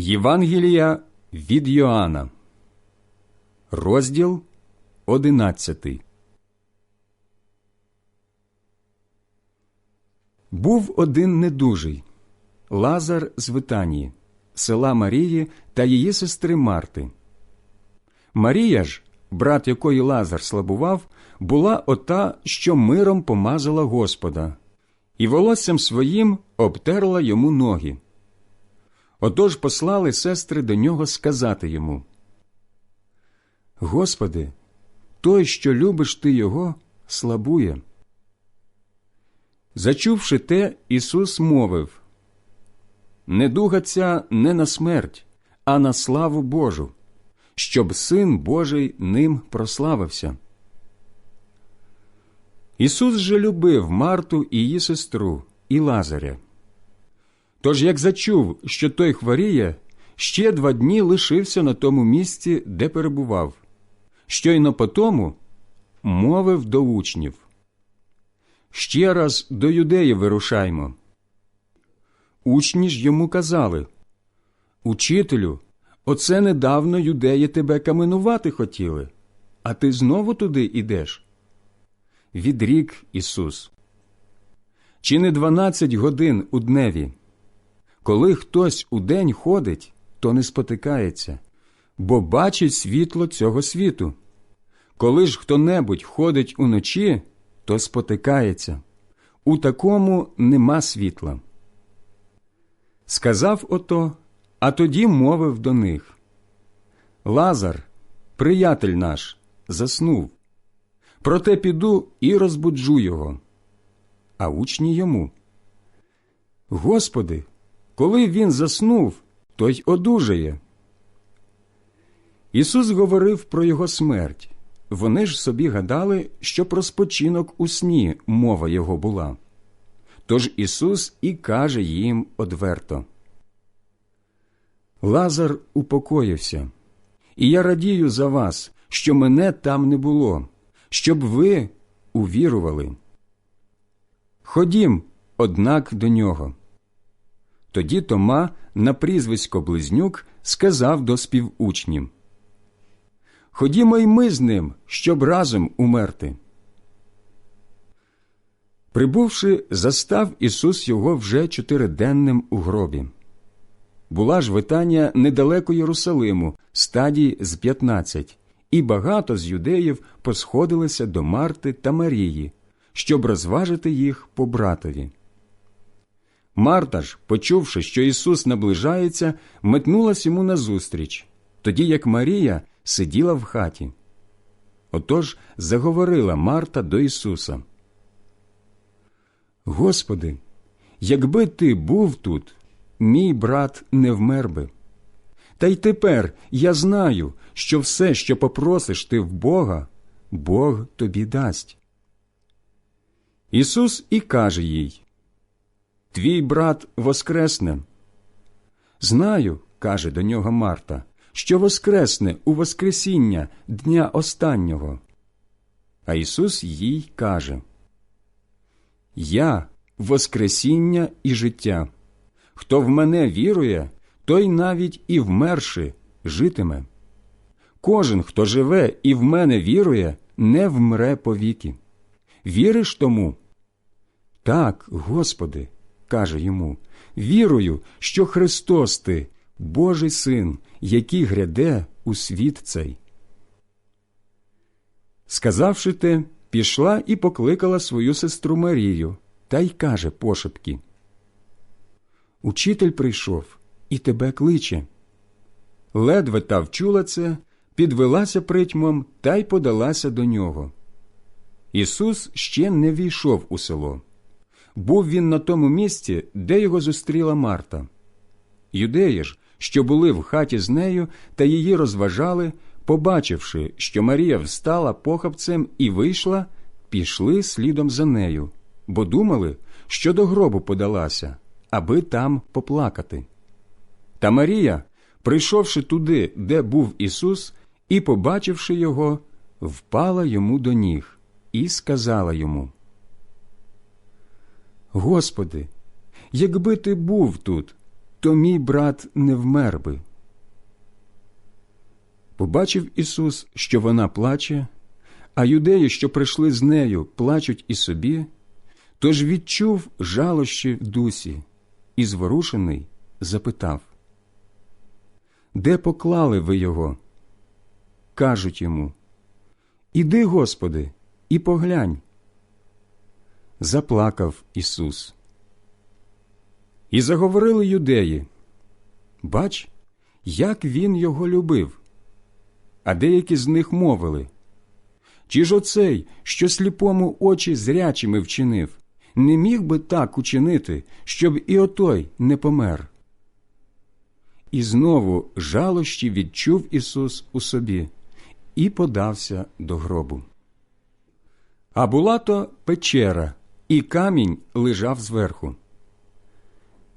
Євангелія від Йоанна, розділ одинадцятий. Був один недужий Лазар з Витанії, села Марії та її сестри Марти. Марія ж, брат якої Лазар слабував, була ота, що миром помазала Господа, і волоссям своїм обтерла йому ноги. Отож послали сестри до нього сказати йому Господи, той, що любиш ти його, слабує. Зачувши те, Ісус мовив Недуга ця не на смерть, а на славу Божу, щоб Син Божий ним прославився. Ісус же любив Марту і її сестру і Лазаря. Тож, як зачув, що той хворіє, ще два дні лишився на тому місці, де перебував. Щойно потому мовив до учнів. Ще раз до юдеї вирушаймо. Учні ж йому казали Учителю, оце недавно юдеї тебе каменувати хотіли, а ти знову туди ідеш. Відрік Ісус. Чи не дванадцять годин у дневі? Коли хтось у день ходить, то не спотикається, бо бачить світло цього світу. Коли ж хто небудь ходить уночі, то спотикається. У такому нема світла. Сказав ото, а тоді мовив до них Лазар, приятель наш, заснув. Проте піду і розбуджу його. А учні йому. Господи, коли він заснув, то й одужає. Ісус говорив про його смерть. Вони ж собі гадали, що про спочинок у сні мова його була. Тож Ісус і каже їм одверто. Лазар упокоївся, і я радію за вас, що мене там не було, щоб ви увірували. Ходім, однак, до нього. Тоді Тома на прізвисько Близнюк сказав до співучнів Ходімо й ми з ним, щоб разом умерти. Прибувши, застав Ісус його вже чотириденним у гробі. Була ж витання недалеко Єрусалиму, стадії з п'ятнадцять, і багато з юдеїв посходилися до Марти та Марії, щоб розважити їх по братові. Марта ж, почувши, що Ісус наближається, метнулась йому назустріч, тоді як Марія сиділа в хаті. Отож заговорила Марта до Ісуса. Господи, якби ти був тут, мій брат не вмер би. Та й тепер я знаю, що все, що попросиш ти в Бога, Бог тобі дасть. Ісус і каже їй Твій брат воскресне. Знаю, каже до нього Марта, що воскресне у Воскресіння дня останнього. А Ісус їй каже Я Воскресіння і життя. Хто в мене вірує, той навіть і вмерши житиме. Кожен, хто живе і в мене вірує, не вмре повіки. Віриш тому? Так, Господи, каже йому, вірую, що Христос ти, Божий син, який гряде у світ цей. Сказавши те, пішла і покликала свою сестру Марію та й каже пошепки Учитель прийшов і тебе кличе. Ледве та вчула це, підвелася притьмом та й подалася до нього. Ісус ще не війшов у село. Був він на тому місці, де його зустріла Марта. Юдеї ж, що були в хаті з нею та її розважали, побачивши, що Марія встала похапцем і вийшла, пішли слідом за нею, бо думали, що до гробу подалася, аби там поплакати. Та Марія, прийшовши туди, де був Ісус, і, побачивши його, впала йому до ніг і сказала йому: Господи, якби ти був тут, то мій брат не вмер би. Побачив Ісус, що вона плаче, а юдеї, що прийшли з нею, плачуть і собі, тож відчув жалощі в дусі і, зворушений, запитав Де поклали ви його? Кажуть йому Іди, Господи, і поглянь. Заплакав Ісус. І заговорили юдеї Бач, як він його любив. А деякі з них мовили Чи ж оцей, що сліпому очі зрячими вчинив, не міг би так учинити, щоб і отой не помер? І знову жалощі відчув Ісус у собі і подався до гробу. А була то печера, і камінь лежав зверху.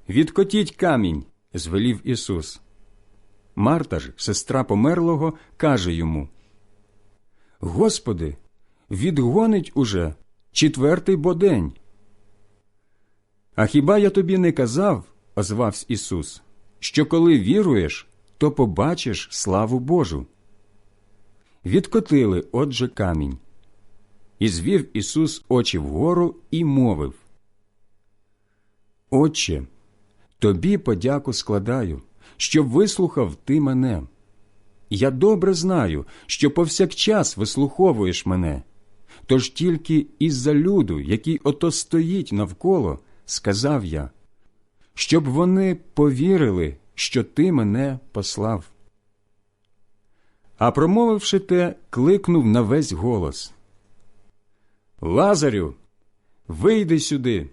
Відкотіть камінь, звелів Ісус. Марта ж, сестра померлого, каже йому Господи, відгонить уже четвертий бо день. А хіба я тобі не казав, озвався Ісус, що коли віруєш, то побачиш славу Божу. Відкотили отже камінь. І звів Ісус очі вгору і мовив Отче, тобі подяку складаю, що вислухав ти мене. Я добре знаю, що повсякчас вислуховуєш мене, тож тільки із-за люду, який ото стоїть навколо, сказав я, щоб вони повірили, що ти мене послав. А промовивши те, кликнув на весь голос Лазарю, вийди сюди.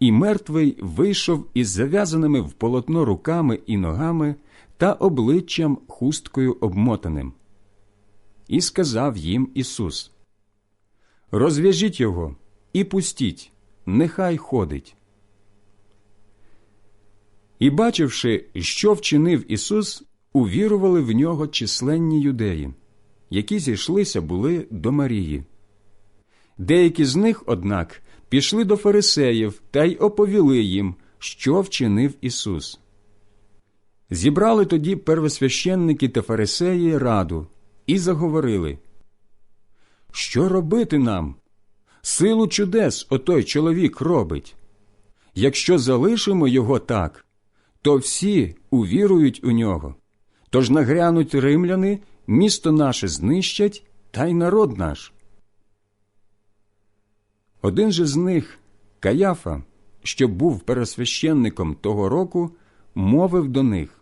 І мертвий вийшов із зав'язаними в полотно руками і ногами та обличчям хусткою обмотаним. І сказав їм Ісус Розв'яжіть його і пустіть, нехай ходить. І, бачивши, що вчинив Ісус, увірували в нього численні юдеї, які зійшлися були до Марії. Деякі з них, однак, пішли до фарисеїв та й оповіли їм, що вчинив Ісус. Зібрали тоді первосвященники та фарисеї раду і заговорили Що робити нам? Силу чудес отой чоловік робить. Якщо залишимо його так, то всі увірують у нього. Тож нагрянуть римляни, місто наше знищать, та й народ наш. Один же з них, Каяфа, що був пересвященником того року, мовив до них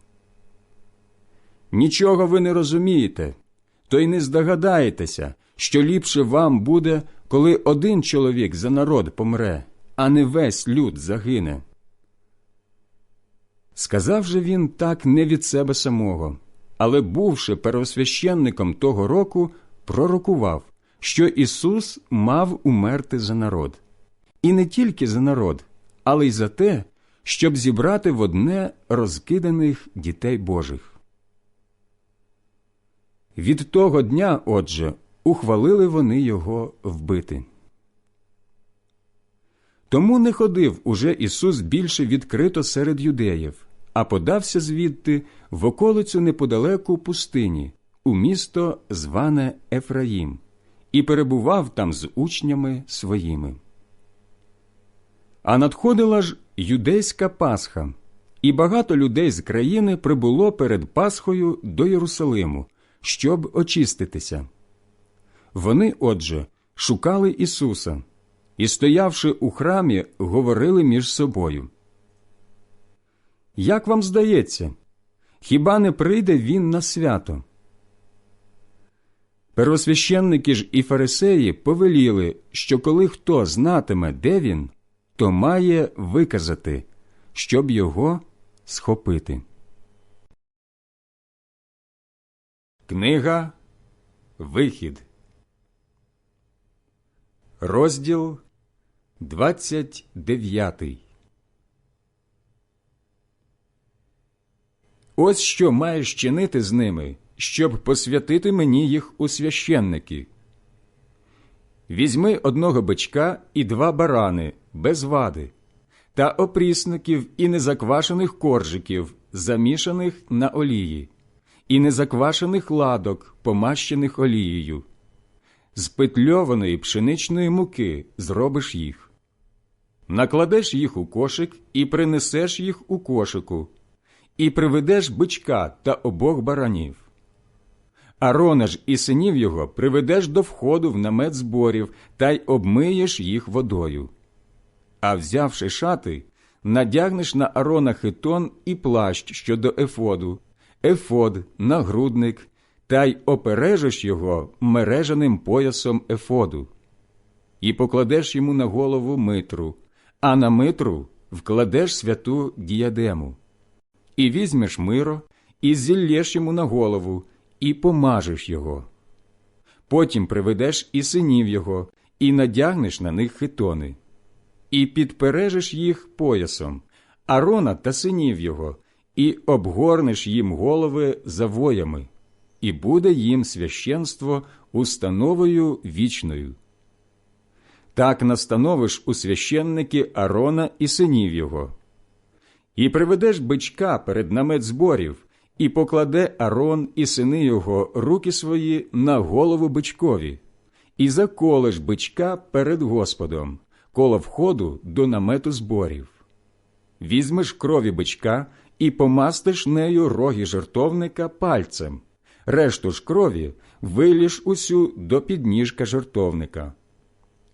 Нічого ви не розумієте, то й не здогадаєтеся, що ліпше вам буде, коли один чоловік за народ помре, а не весь люд загине. Сказав же він так не від себе самого, але, бувши первосвященником того року, пророкував, що Ісус мав умерти за народ, і не тільки за народ, але й за те, щоб зібрати в одне розкиданих дітей Божих. Від того дня, отже, ухвалили вони його вбити. Тому не ходив уже Ісус більше відкрито серед юдеїв, а подався звідти в околицю неподалеку пустині, у місто, зване Ефраїм, і перебував там з учнями своїми. А надходила ж юдейська Пасха, і багато людей з країни прибуло перед Пасхою до Єрусалиму, щоб очиститися. Вони, отже, шукали Ісуса і, стоявши у храмі, говорили між собою. Як вам здається, хіба не прийде він на свято? Первосвященники ж і фарисеї повеліли, що коли хто знатиме, де він, то має виказати, щоб його схопити. Книга Вихід, розділ 29 Ось що маєш чинити з ними, щоб посвятити мені їх у священники. Візьми одного бичка і два барани без вади, та опрісників і незаквашених коржиків, замішаних на олії, і незаквашених ладок, помащених олією. З петльованої пшеничної муки зробиш їх. Накладеш їх у кошик і принесеш їх у кошику, і приведеш бичка та обох баранів. Арона ж і синів його приведеш до входу в намет зборів та й обмиєш їх водою. А взявши шати, надягнеш на Арона хитон і плащ щодо ефоду, ефод, нагрудник, та й опережеш його мережаним поясом ефоду, і покладеш йому на голову митру, а на митру вкладеш святу діадему. І візьмеш миро, і зіллєш йому на голову, і помажеш його. Потім приведеш і синів його, і надягнеш на них хитони, і підпережеш їх поясом, Арона та синів його, і обгорнеш їм голови завоями, і буде їм священство установою вічною. Так настановиш у священники Арона і синів його. І приведеш бичка перед намет зборів, і покладе Арон і сини його руки свої на голову бичкові, і заколеш бичка перед Господом, коло входу до намету зборів. Візьмеш крові бичка і помастиш нею роги жертовника пальцем, решту ж крові виліш усю до підніжка жертовника.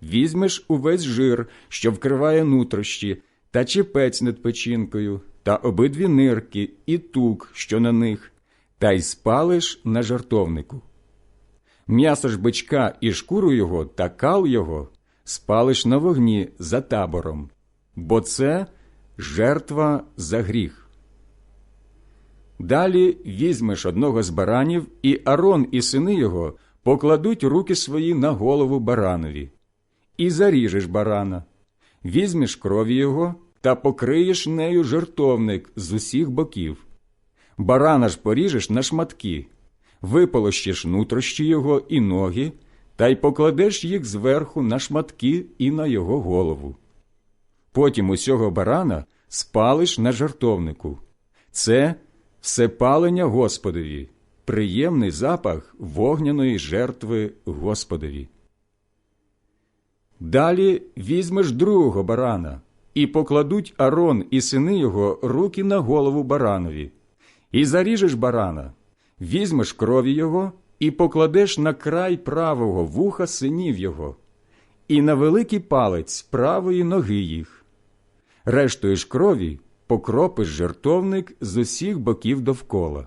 Візьмеш увесь жир, що вкриває нутрощі, та чепець над печінкою, та обидві нирки і тук, що на них, та й спалиш на жартовнику. М'ясо ж бичка і шкуру його та кал його спалиш на вогні за табором, бо це жертва за гріх. Далі візьмеш одного з баранів, і Арон і сини його покладуть руки свої на голову баранові, і заріжеш барана, візьмеш крові його та покриєш нею жертовник з усіх боків. Барана ж поріжеш на шматки, виполощиш нутрощі його і ноги, та й покладеш їх зверху на шматки і на його голову. Потім усього барана спалиш на жертовнику. Це все палення Господові, приємний запах вогняної жертви Господові. Далі візьмеш другого барана, і покладуть Арон і сини його руки на голову баранові, і заріжеш барана, візьмеш крові його і покладеш на край правого вуха синів його, і на великий палець правої ноги їх. Рештою ж крові покропиш жертовник з усіх боків довкола.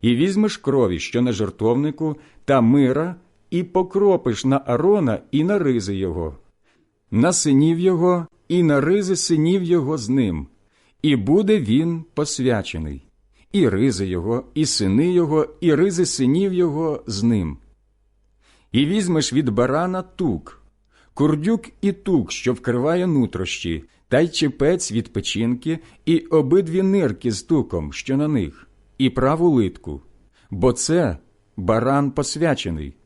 І візьмеш крові, що на жертовнику, та мира, і покропиш на Арона і на ризи його, на синів його і на ризи синів його з ним, і буде він посвячений, і ризи його, і сини його, і ризи синів його з ним. І візьмеш від барана тук, курдюк і тук, що вкриває нутрощі, та й чепець від печінки, і обидві нирки з туком, що на них, і праву литку, бо це баран посвячений.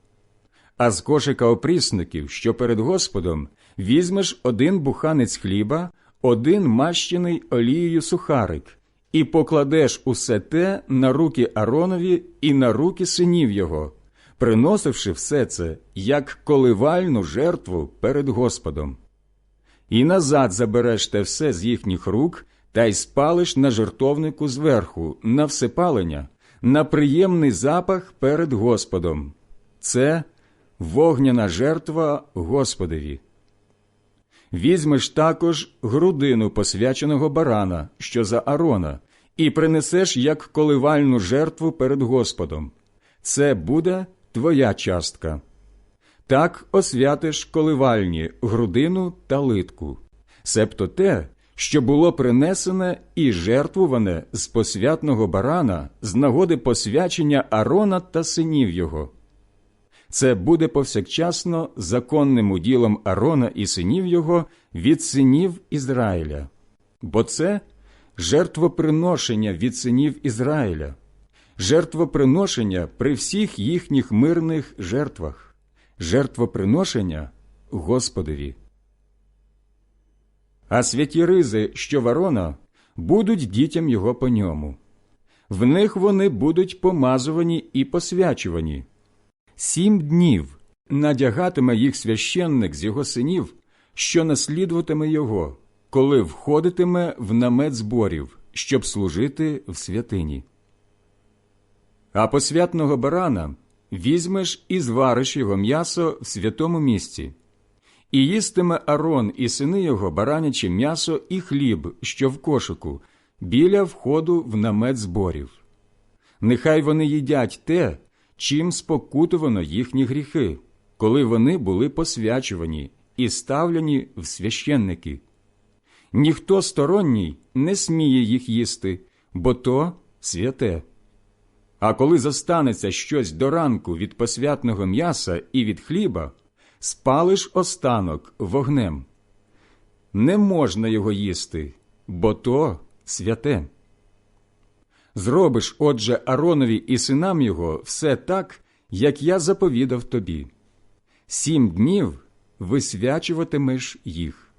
А з кошика опрісників, що перед Господом, візьмеш один буханець хліба, один мащений олією сухарик, і покладеш усе те на руки Аронові і на руки синів його, приносивши все це як коливальну жертву перед Господом. І назад забереш те все з їхніх рук та й спалиш на жертовнику зверху, на всепалення, на приємний запах перед Господом. Це вогняна жертва Господові. Візьмеш також грудину посвяченого барана, що за Арона, і принесеш як коливальну жертву перед Господом. Це буде твоя частка. Так освятиш коливальні грудину та литку, себто те, що було принесене і жертвуване з посвятного барана з нагоди посвячення Арона та синів його. Це буде повсякчасно законним уділом Арона і синів його від синів Ізраїля, бо це жертвоприношення від синів Ізраїля, жертвоприношення при всіх їхніх мирних жертвах, жертвоприношення Господові. а святі ризи, що ворона, будуть дітям його по ньому. В них вони будуть помазувані і посвячувані. Сім днів надягатиме їх священник з його синів, що наслідуватиме його, коли входитиме в намет зборів, щоб служити в святині. А посвятного барана візьмеш і звариш його м'ясо в святому місці, і їстиме Арон і сини його бараняче м'ясо і хліб, що в кошику, біля входу в намет зборів. Нехай вони їдять те, чим спокутувано їхні гріхи, коли вони були посвячувані і ставлені в священники. Ніхто сторонній не сміє їх їсти, бо то святе. А коли застанеться щось до ранку від посвятного м'яса і від хліба, спалиш останок вогнем. Не можна його їсти, бо то святе. Зробиш, отже, Аронові і синам його все так, як я заповідав тобі. Сім днів висвячуватимеш їх.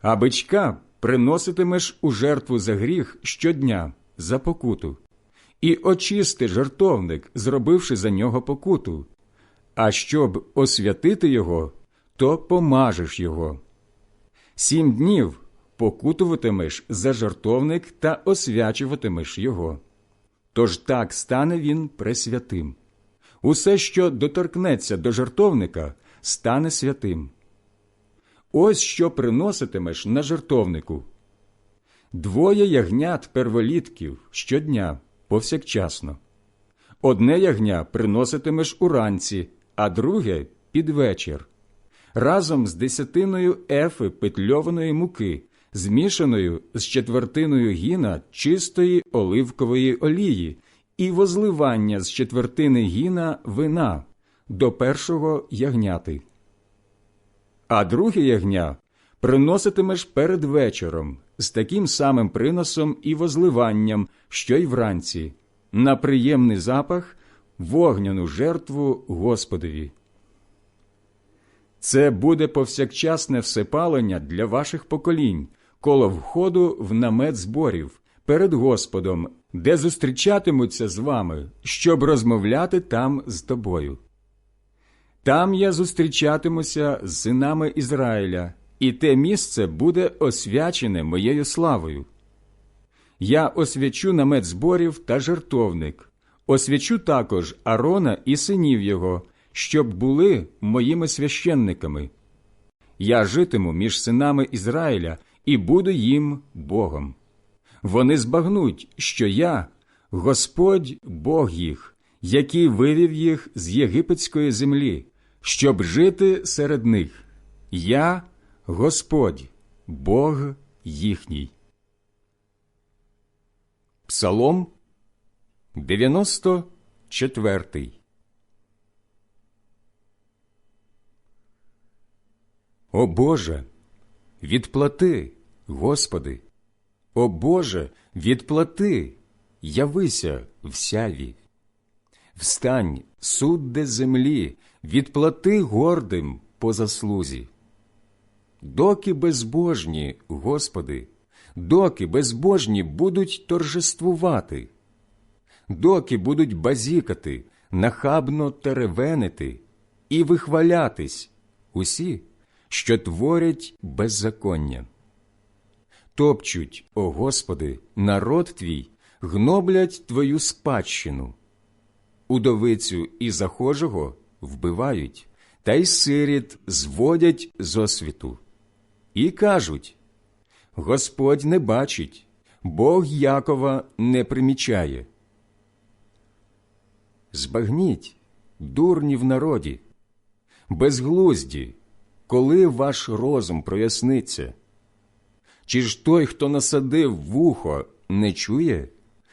А бичка приноситимеш у жертву за гріх щодня за покуту, і очисти жертовник, зробивши за нього покуту, а щоб освятити його, то помажеш його. Сім днів покутуватимеш за жертовник та освячуватимеш його. Тож так стане він пресвятим. Усе, що доторкнеться до жертовника, стане святим. Ось що приноситимеш на жертовнику двоє ягнят перволітків щодня повсякчасно. Одне ягня приноситимеш уранці, а друге під вечір, разом з десятиною ефи петльованої муки, змішаною з четвертиною гіна чистої оливкової олії і возливання з четвертини гіна вина до першого ягняти. А друге ягня приноситимеш перед вечором з таким самим приносом і возливанням, що й вранці, на приємний запах вогняну жертву Господові. Це буде повсякчасне всепалення для ваших поколінь, коло входу в намет зборів перед Господом, де зустрічатимуться з вами, щоб розмовляти там з тобою. Там я зустрічатимуся з синами Ізраїля, і те місце буде освячене моєю славою. Я освячу намет зборів та жертовник, освячу також Арона і синів його, щоб були моїми священниками. Я житиму між синами Ізраїля і буду їм Богом. Вони збагнуть, що я Господь Бог їх, який вивів їх з єгипетської землі, щоб жити серед них. Я Господь, Бог їхній. Псалом 94 О Боже, відплати, Господи, о Боже, відплати, явися в сяві. Встань, судде землі, відплати гордим по заслузі. Доки безбожні, Господи, доки безбожні будуть торжествувати, доки будуть базікати, нахабно теревенити і вихвалятись усі, що творять беззаконня. Топчуть, о Господи, народ твій, гноблять Твою спадщину, удовицю і захожого вбивають, та й сиріт зводять з освіту. І кажуть Господь не бачить, Бог Якова не примічає. Збагніть, дурні в народі, безглузді, коли ваш розум проясниться. Чи ж той, хто насадив вухо, не чує,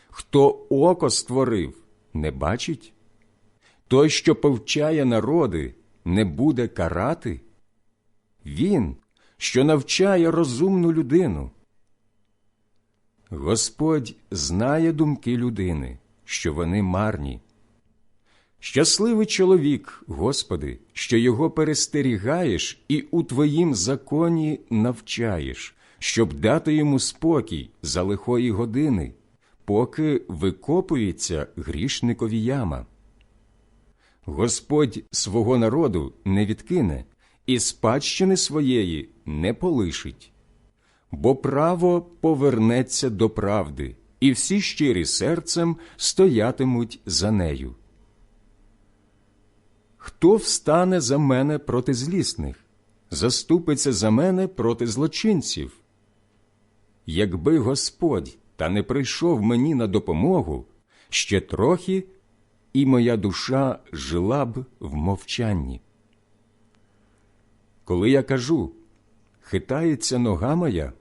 хто око створив, не бачить? Той, що повчає народи, не буде карати? Він, що навчає розумну людину. Господь знає думки людини, що вони марні. Щасливий чоловік, Господи, що його перестерігаєш і у Твоїм законі навчаєш, щоб дати йому спокій за лихої години, поки викопується грішникові яма. Господь свого народу не відкине і спадщини своєї не полишить, бо право повернеться до правди, і всі щирі серцем стоятимуть за нею. Хто встане за мене проти злісних, заступиться за мене проти злочинців? Якби Господь та не прийшов мені на допомогу, ще трохи, і моя душа жила б в мовчанні. Коли я кажу, хитається нога моя,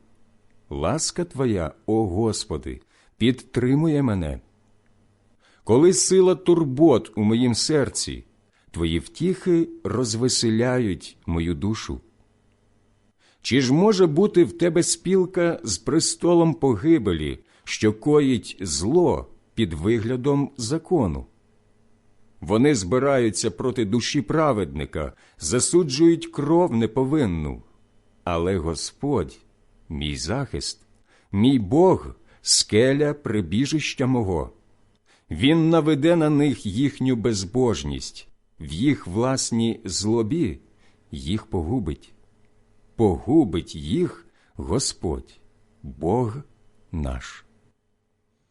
ласка Твоя, о Господи, підтримує мене. Коли сила турбот у моїм серці, Твої втіхи розвеселяють мою душу. Чи ж може бути в тебе спілка з престолом погибелі, що коїть зло під виглядом закону? Вони збираються проти душі праведника, засуджують кров неповинну. Але Господь, мій захист, мій Бог, скеля прибіжища мого. Він наведе на них їхню безбожність, в їх власній злобі їх погубить. Погубить їх Господь, Бог наш.